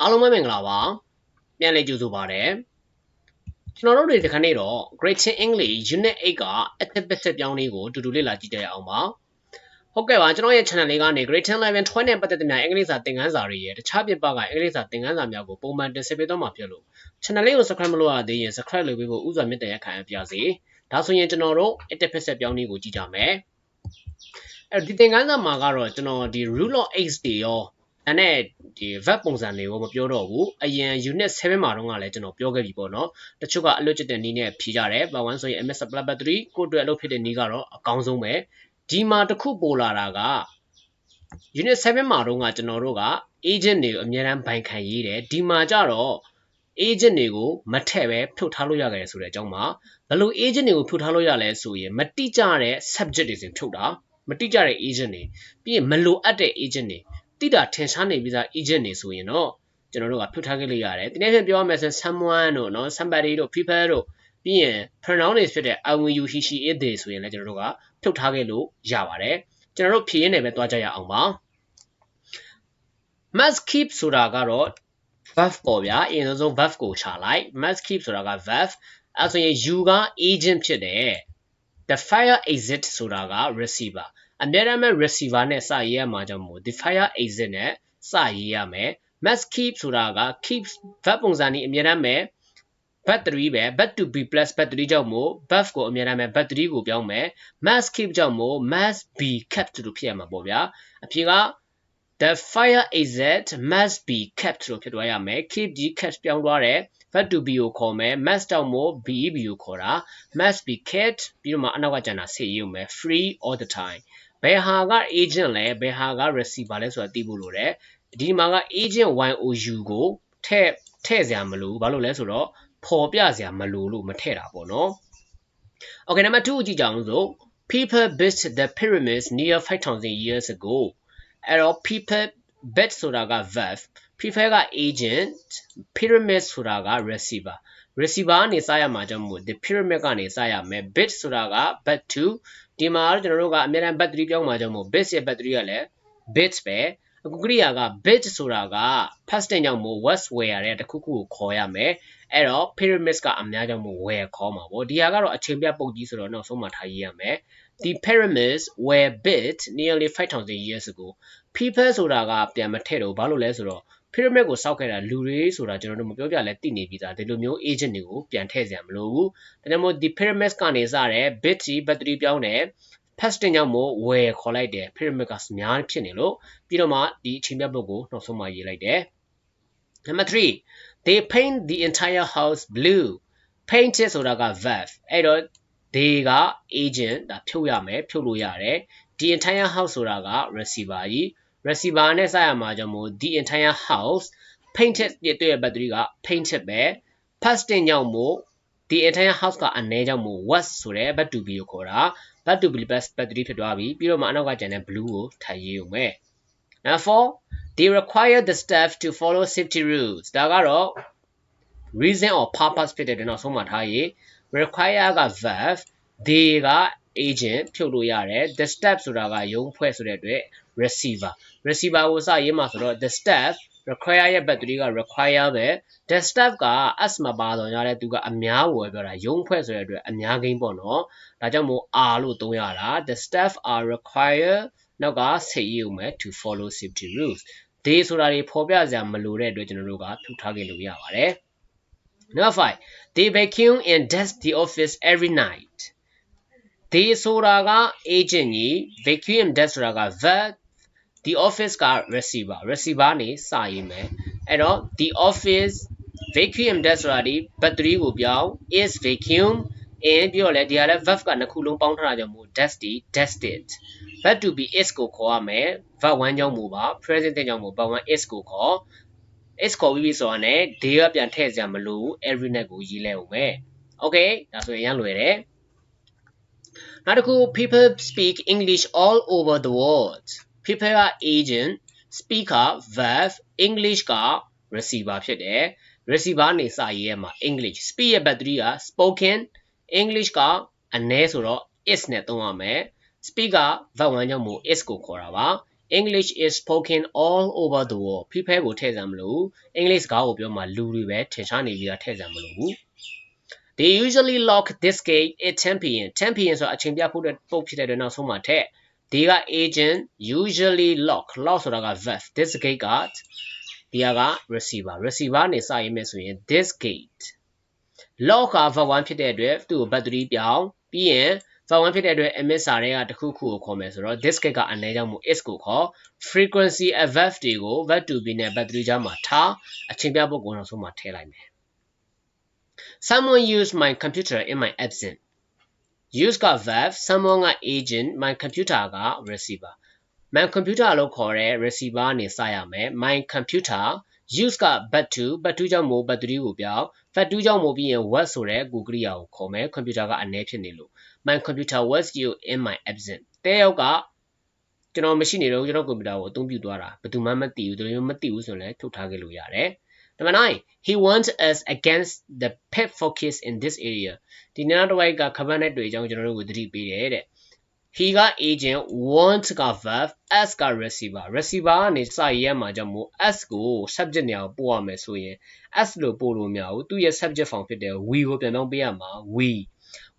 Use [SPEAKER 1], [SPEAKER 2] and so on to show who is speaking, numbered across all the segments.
[SPEAKER 1] အားလုံးပဲမင်္ဂလာပါပြန်လည်ကြိုဆိုပါရစေကျွန်တော်တို့တွေဒီခဏတော့ Great Chin English Unit 8က active passive ပြောင်းလေးကိုတူတူလေ့လာကြည့်ကြရအောင်ပါဟုတ်ကဲ့ပါကျွန်တော်ရဲ့ channel လေးကနေ Great Chin Level 12နဲ့ပတ်သက်တဲ့များအင်္ဂလိပ်စာသင်ခန်းစာတွေရဲ့တခြားပြပကအင်္ဂလိပ်စာသင်ခန်းစာများကိုပုံမှန်တင်ဆက်ပေးသွားမှာဖြစ်လို့ channel လေးကို subscribe မလုပ်ရသေးရင် subscribe လုပ်ပေးဖို့ဥစွာမြတ်တဲ့ခံရပါစေဒါဆိုရင်ကျွန်တော်တို့ active passive ပြောင်းလေးကိုကြည့်ကြမယ်အဲဒီသင်ခန်းစာမှာကတော့ကျွန်တော်ဒီ rule of x တွေရော အဲ့နဲ့ဒီ verb ပုံစံတွေကိုမပြောတော့ဘူးအရင် unit 7မှာတော့ကလည်းကျွန်တော်ပြောခဲ့ပြီပေါ့နော်တချို့ကအလွတ်ကျတဲ့နည်းနဲ့ဖြေကြတယ် part 1ဆိုရင် ms plus part 3ကိုအတွက်အလုပ်ဖြစ်တဲ့နည်းကတော့အကောင်းဆုံးပဲဒီမှာတစ်ခုပိုလာတာက unit 7မှာတော့ကကျွန်တော်တို့က agent တွေကိုအများအားဘိုင်ခံရေးတယ်ဒီမှာကြတော့ agent တွေကိုမထည့်ပဲဖြုတ်ထားလို့ရကြတယ်ဆိုတဲ့အကြောင်းမှာဘယ်လို agent တွေကိုဖြုတ်ထားလို့ရလဲဆိုရင်မတိကျတဲ့ subject တွေစင်ဖြုတ်တာမတိကျတဲ့ agent တွေပြီးရင်မလိုအပ်တဲ့ agent တွေ တိတာထင်ရှားနေပြီးသား agent တွေဆိုရင်တော့ကျွန်တော်တို့ကဖြုတ်ထားခဲ့လို့ရတယ်တနည်းဖြင့်ပြောရမယ်ဆို someone တို့နော် somebody တို့ people တို့ပြီးရင် pronoun တွေဖြစ်တဲ့ I will you he she it they ဆိုရင်လည်းကျွန်တော်တို့ကဖြုတ်ထားခဲ့လို့ရပါတယ်ကျွန်တော်တို့ဖြည့်ရင်းနေပဲတွားကြရအောင်ပါ must keep ဆိုတာကတော့ verb ပေါ့ဗျာအရင်ဆုံး verb ကိုခြာလိုက် must keep ဆိုတာက verb အဲဆိုရင် you က agent ဖြစ်တယ် the fire exit ဆိုတာက receiver အများအားဖြင့် receiver နဲ့စရေးရမှာကြောင့်မို့ the fire exit နဲ့စရေးရမယ် must keep ဆိုတာက keep verb ပုံစံนี้အများအားဖြင့် battery ပဲ bat to be plus battery ကြောင့်မို့ verb ကိုအများအားဖြင့် battery ကိုပြောင်းမယ် must keep ကြောင့်မို့ must be kept လို့ဖြစ်ရမှာပေါ့ဗျာအဖြေက the fire exit must be kept လို့ဖြစ်သွားရမယ် keep ဒီ kept ပြောင်းသွားတယ် verb to be ကိုခေါ်မယ် must တောင်မို့ be be ကိုခေါ်တာ must be kept ပြီးတော့မှအနောက်ကကျန်တာဆက်ရေးမယ် free all the time ဘယ်ဟာက agent လဲဘယ်ဟာက receiver လဲဆိုတာသိဖို့လိုတယ်ဒီမှာက agent YOU ကိုထည့်ထည့်စရာမလိုဘူးဘာလို့လဲဆိုတော့ပေါ်ပြစရာမလိုလို့မထည့်တာပေါ့နော် Okay နံပါတ်2ကိုကြည့်ကြအောင်ဆို people built the pyramids near 5000 years ago အဲ့တော့ people built ဆိုတာက verb people က agent pyramid ဆိုတာက receiver receiver ကနေစရမှာကြောင့်မို့ the pyramid ကနေစရမယ် bit ဆိုတာက but to ဒီမှာကျွန်တော်တို့ကအများအား battery ပြောင်းမှာကြောင့်မို့ bit ရဲ့ battery ကလည်း bits ပဲအခုကရိယာက bit ဆိုတာက past tense ကြောင့်မို့ was where တဲ့တခုခုကိုခေါ်ရမယ်အဲ့တော့ pyramids ကအများကြောင့်မို့ where ခေါ်မှာပေါ့ဒီဟာကတော့အချိန်ပြပုတ်ကြီးဆိုတော့နောက်ဆုံးမှထားရေးရမယ် The pyramids were built nearly 5000 years ago people ဆိုတာကပြန်မထည့်တော့ဘာလို့လဲဆိုတော့ pyramid ကိုစောက်ခဲ့တာလူတွေဆိုတာကျွန်တော်တို့မပြောပြလဲသိနေပြီးသားဒီလိုမျိုး agent တွေကိုပြန်ထည့်စရာမလိုဘူးဒါကြောင့်မို့ the pyramids ကနေစတဲ့ bit ကြီး battery ပြောင်းတယ် past တင်ကြောင့်မို့ where ခေါ်လိုက်တယ် pyramid ကများဖြစ်နေလို့ပြီးတော့မှဒီအချိန်ပြပုတ်ကိုနောက်ဆုံးမှရေးလိုက်တယ် number 3 they paint the entire house blue painted ဆိုတာက verb အဲ့တော့ they က agent ဒါဖြုတ်ရမယ်ဖြုတ်လို့ရတယ် the entire house ဆိုတာက receiver ကြီး receiver နဲ့စရမှာကြောင့်မို့ the entire house painted ရဲ့တွေ့ရ battery က painted ပဲ past tense ကြောင့်မို့ the entire house ကအနည်းကြောင့်မို့ was ဆိုတဲ့ but to be ကိုခေါ်တာ but to be plus battery ဖြစ်သွားပြီပြီးတော့မှအနောက်ကကျန်တဲ့ blue ကိုထပ်ရေးဦးမယ် Number 4 they require the staff to follow safety rules ဒါကတော့ reason or purpose ဖြစ်တဲ့နောက်ဆုံးမှထားရေး require က verb they က agent ဖြုတ်လို့ရတယ် the staff ဆိုတာကရုံးဖွဲ့ဆိုတဲ့အတွက် receiver receiver ကိုစရေးမှာဆိုတော့ the staff require ရဲ့ battery က require ပဲ the staff က as မပါတော့ညတဲ့သူကအများကိုပြောတာရုံးဖွဲ့ဆိုတဲ့အတွက်အများကိန်းပေါ့နော်ဒါကြောင့်မို့ are လို့သုံးရတာ the staff are require နောက်ကဆက်ရေးဦးမယ် to follow safety rules they ဆိုတာတွေဖော်ပြစရာမလိုတဲ့အတွက်ကျွန်တော်တို့ကဖြုတ်ထားခဲ့လို့ရပါတယ် Number 5 they vacuum and dust the office every night they ဆိုတာက agent ကြီး vacuum dust ဆိုတာက verb the office က receiver receiver နေစရေးမယ်အဲ့တော့ the office vacuum dust ဆိုတာဒီ battery ကိုပြောင်း is vacuum in ပြီးတော့လေဒီဟာလဲ verb ကနှစ်ခုလုံးပေါင်းထားတာကြောင့်မို့ dusty dusted verb to be is ကိုခေါ်ရမယ် verb 1ကြောင့်မို့ပါ present တဲ့ကြောင့်မို့ verb 1 is ကိုခေါ် is ခေါ်ပြီးပြီဆိုတာနဲ့ they ကပြန်ထည့်စရာမလိုဘူး every night ကိုရေးလဲဦးမယ် okay ဒါဆိုရင်ရလွယ်တယ်နောက်တစ်ခု people speak english all over the world people က agent speaker verb english က receiver ဖြစ်တယ် receiver နေစာရေးရမှာ english speak ရဲ့ battery က spoken english ကအနည်းဆိုတော့ is နဲ့သုံးရမယ် speak က verb 1ကြောင့်မို့ is ကိုခေါ်တာပါ English is spoken all over the world people ကိုထည့်စမ်းမလို့ English စကားကိုပြောမှလူတွေပဲထင်ရှားနေပြီးတာထည့်စမ်းမလို့ They usually lock this gate at 10 pm 10 pm ဆိုတာအချိန်ပြဖို့တဲ့ပုတ်ဖြစ်တဲ့အတွက်နောက်ဆုံးမှာထည့် ဒီက agent usually lock lock ဆိုတာက verb this gate ကဒီက receiver receiver နေစရေးမယ်ဆိုရင် this gate lock က verb 1ဖြစ်တဲ့အတွက်သူ့ကို battery ပြောင်းပြီးရင် verb 1ဖြစ်တဲ့အတွက် emit စာတွေကတစ်ခုခုကိုခေါ်မယ်ဆိုတော့ this gate ကအနည်းကြောင့်မို့ is ကိုခေါ် frequency of verb တွေကို verb to be နဲ့ battery ကြားမှာထားအချိန်ပြပုတ်ကိုနောက်ဆုံးမှာထည့်လိုက်မယ် Someone used my computer in my absence use က verb someone က agent my computer က receiver my computer လို့ခေါ်တဲ့ receiver နေစရမယ် my computer use က but to but to ကြောင့်မို့ battery ကိုပြောင်း but to ကြောင့်မို့ပြီးရင် what ဆိုတဲ့ကိုကရိယာကိုခေါ်မယ် computer ကအနည်းဖြစ်နေလို့ my computer was you in my absence တဲရောက်ကကျွန်တော်မရှိနေတော့ကျွန်တော် computer ကိုအသုံးပြုသွားတာဘယ်သူမှမသိဘူးတို့မျိုးမသိဘူးဆိုရင်လည်းထုတ်ထားခဲ့လို့ရတယ် Number 9 he wants us against the pet focus in this area ဒီနောက်တစ်ဝိုက်ကခပတ်နဲ့တွေ့အကြောင်းကျွန်တော်တို့ကိုသတိပေးတယ်တဲ့ he က agent want က verb s က receiver receiver ကနေစရရမှာကြောင့်မို့ s ကို subject နေရာကိုပို့ရမယ်ဆိုရင် s လို့ပို့လို့မရဘူးသူ့ရဲ့ subject form ဖြစ်တဲ့ we ကိုပြန်တော့ပေးရမှာ we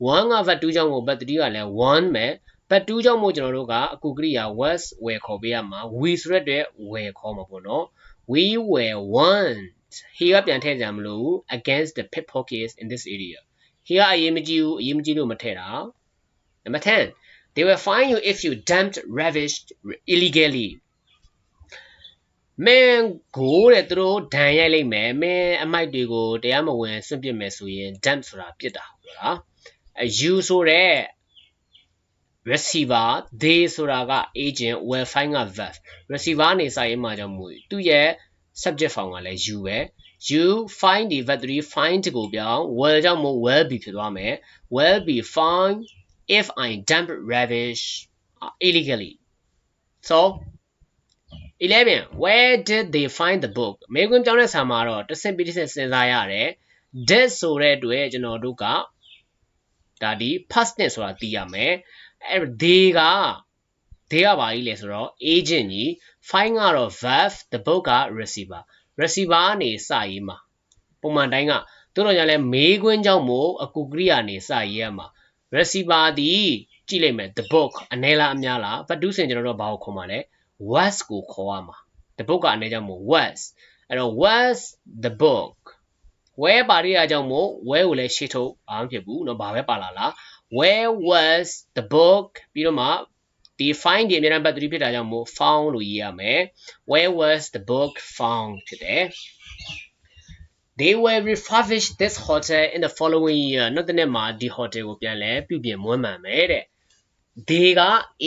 [SPEAKER 1] 1က verb 2ကြောင့်မို့ verb 3ကလည်း one မယ် verb 2ကြောင့်မို့ကျွန်တော်တို့ကအကူကရိယာ was ဝယ်ခေါ်ပေးရမှာ we ဆိုတဲ့အတွက်ဝယ်ခေါ်မှာပေါ့နော် we were one he ကပြန်ထည့်ကြမလို့ against the pickpockets in this area he ကအရေးမကြီးဘူးအရေးမကြီးလို့မထည့်တာ number 10 they will fine you if you dumped rubbish illegally မင်းကိုတဲ့သူတို့ဒဏ်ရိုက်လိုက်မယ်မင်းအမိုက်တွေကိုတရားမဝင်စွန့်ပစ်မယ်ဆိုရင် dump ဆိုတာပြစ်တာဟုတ်လားအ you ဆိုတဲ့ receiver they ဆိုတာက agent will find က verb receiver နေစာရေးမှာကြောင့်မို့သူ့ရဲ့ subject form ကလည်း you ပဲ you find ဒီ verb 3 find ကိုပြောင်း will ကြောင့်မို့ will be ဖြစ်သွားမယ် will be found if I dump rubbish illegally so 11 where did they find the book မေးခွန်းပြောင်းတဲ့ဆာမှာတော့တစ်ဆင့်ပြီးတစ်ဆင့်စဉ်းစားရတယ် did ဆိုတဲ့အတွက်ကျွန်တော်တို့ကဒါဒီ past tense ဆိုတာသိရမယ်အဲ့ they က they ကဘာကြီးလဲဆိုတော့ agent ကြီး find ကတော့ verb the book က receiver receiver ကနေစရေးမှာပုံမှန်တိုင်းကတို့တော့ညာလဲမေးခွန်းကြောင့်မို့အကူကရိယာနေစရေးရမှာ receiver ဒီကြည့်လိုက်မယ် the book အနည်းလားအများလားဘတ်တူးစင်ကျွန်တော်တို့ဘာကိုခေါ်မှာလဲ was ကိုခေါ်ရမှာ the book ကအနေကြောင့်မို့ was အဲ့တော့ was the book where ပါရရကြောင့်မို့ where ကိုလည်းရှေ့ထုတ်ဘာမှဖြစ်ဘူးเนาะဘာပဲပါလာလား where was the book ပြီးတော့မှ ဒီ find ဒီအများအား battery ဖြစ်တာကြောင့်မို့ found လို့ရေးရမယ် where was the book found ဖြစ်တယ် They will refurbish this hotel in the following year နောက်တစ်နှစ်မှာဒီ hotel ကိုပြန်လဲပြုပြင်မွမ်းမံမယ်တဲ့ they က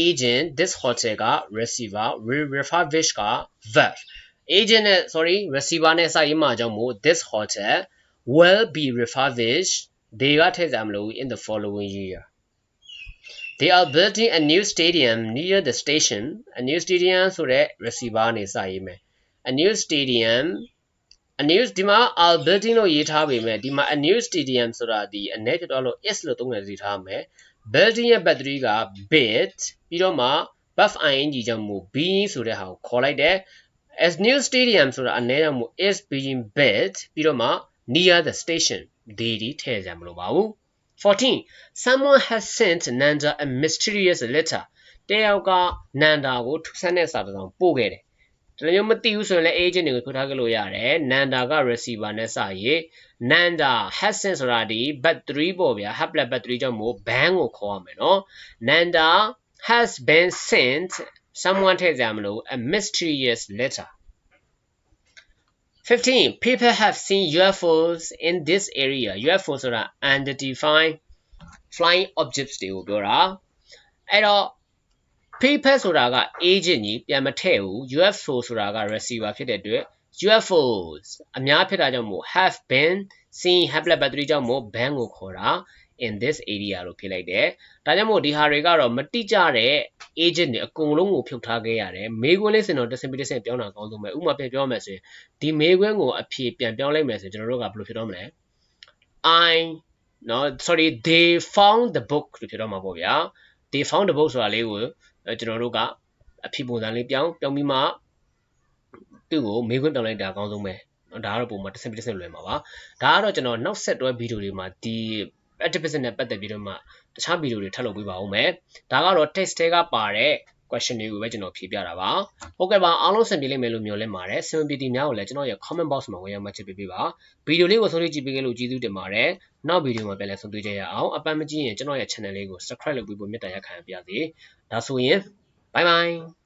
[SPEAKER 1] agent this hotel က receiver refurbish က verb agent နဲ့ sorry receiver နဲ့စာရေးမှာကြောင့်မို့ this hotel will be refurbished they ကထည့်ကြမလို့ in the following year They are building a new stadium near the station a new stadium ဆိုတဲ့ receiver နဲ့စာရေးမယ် a new stadium a new ဒီမှာ are building လို့ရေးထားပေမဲ့ဒီမှာ a new stadium ဆိုတာဒီအနေဖြစ်တော့လို့ is လို့သုံးတယ်ရေးထားမယ် building ရဲ့ battery က bit ပြီးတော့မှ buff ing ကြောင့်မို့ being ဆိုတဲ့ဟာကိုခေါ်လိုက်တယ် as new stadium ဆိုတာအနေကြောင့်မို့ is being built ပြီးတော့မှ near the station ဒီဒီထည့်ကြမလို့ပါဘူး 14 someone has sent Nanda a mysterious letter တယောက်ကနန္ဒာကိုထူးဆန်းတဲ့စာတစ်စောင်ပို့ခဲ့တယ်ဒီလိုမျိုးမသိဘူးဆိုရင်လည်း agent တွေကိုထုတ်ထားကြလို့ရတယ်နန္ဒာက receiver နဲ့စာရေးနန္ဒာ has sent ဆိုတာဒီ battery ပေါ့ဗျာ hablet battery ကြောင့်မို့ ban ကိုခေါ်ရမယ်နော်နန္ဒာ has been sent someone ထည့်ကြမလို့ a mysterious letter 15 people have seen UFOs in this area UFO ဆိုတာ unidentified flying objects တွေကိုပြောတာအဲ့တော့ people ဆိုတာက agent ကြီးပြန်မထည့်ဘူး UFO ဆိုတာက receiver ဖြစ်တဲ့အတွက် UFOs အများဖြစ်တာကြောင့်မို့ have been seen hablet battery ကြောင့်မို့ ban ကိုခေါ်တာ in this area လို့ဖြစ်လိုက်တယ်။ဒါကြောင့်မို့ဒီဟာတွေကတော့မတိကျတဲ့ agent တွေအကုန်လုံးကိုဖြုတ်ထားခဲ့ရတယ်။မေးခွန်းလေးစင်တော့တစ်စင်ပြီးတစ်စင်ပြောင်းတာကောင်းဆုံးပဲ။ဥပမာပြန်ပြောမယ်ဆိုရင်ဒီမေးခွန်းကိုအဖြေပြန်ပြောင်းလိုက်မယ်ဆိုရင်ကျွန်တော်တို့ကဘယ်လိုဖြစ်တော့မလဲ။ I နော် sorry they found the book လို့ဖြစ်တော့မှာပေါ့ဗျာ။ they found the book ဆိုတာလေးကိုကျွန်တော်တို့ကအဖြစ်ပုံစံလေးပြောင်းပြောင်းပြီးမှသူ့ကိုမေးခွန်းပြောင်းလိုက်တာအကောင်းဆုံးပဲနော်ဒါကတော့ပုံမှန်တစ်ဆင့်တစ်ဆင့်လွယ်မှာပါဒါကတော့ကျွန်တော်နောက်ဆက်တွဲဗီဒီယိုတွေမှာဒီ activist နဲ့ပတ်သက်ပြီးတော့မှတခြားဗီဒီယိုတွေထပ်လုပ်ပေးပါဦးမယ်ဒါကတော့ text တွေကပါတဲ့ question တွေကိုပဲကျွန်တော်ဖြေပြတာပါဟုတ်ကဲ့ပါအားလုံးဆင်ပြေလိမ့်မယ်လို့မျှော်လင့်ပါတယ်ဆင်ပြေတီများကိုလည်းကျွန်တော်ရဲ့ comment box မှာဝင်ရောက်မှချစ်ပေးပေးပါဗီဒီယိုလေးကိုဆုံးဖြတ်ကြည့်ပေးကြလို့ကျေးဇူးတင်ပါတယ်နောက်ဗီဒီယိုမှာပြန်လည်ဆုံတွေ့ကြရအောင်အပန်းမကြည့်ရင်ကျွန်တော်ရဲ့ channel လေးကို subscribe လုပ်ပြီးဖို့မေတ္တာရက်ခံပါရစေဒါဆိုရင် bye bye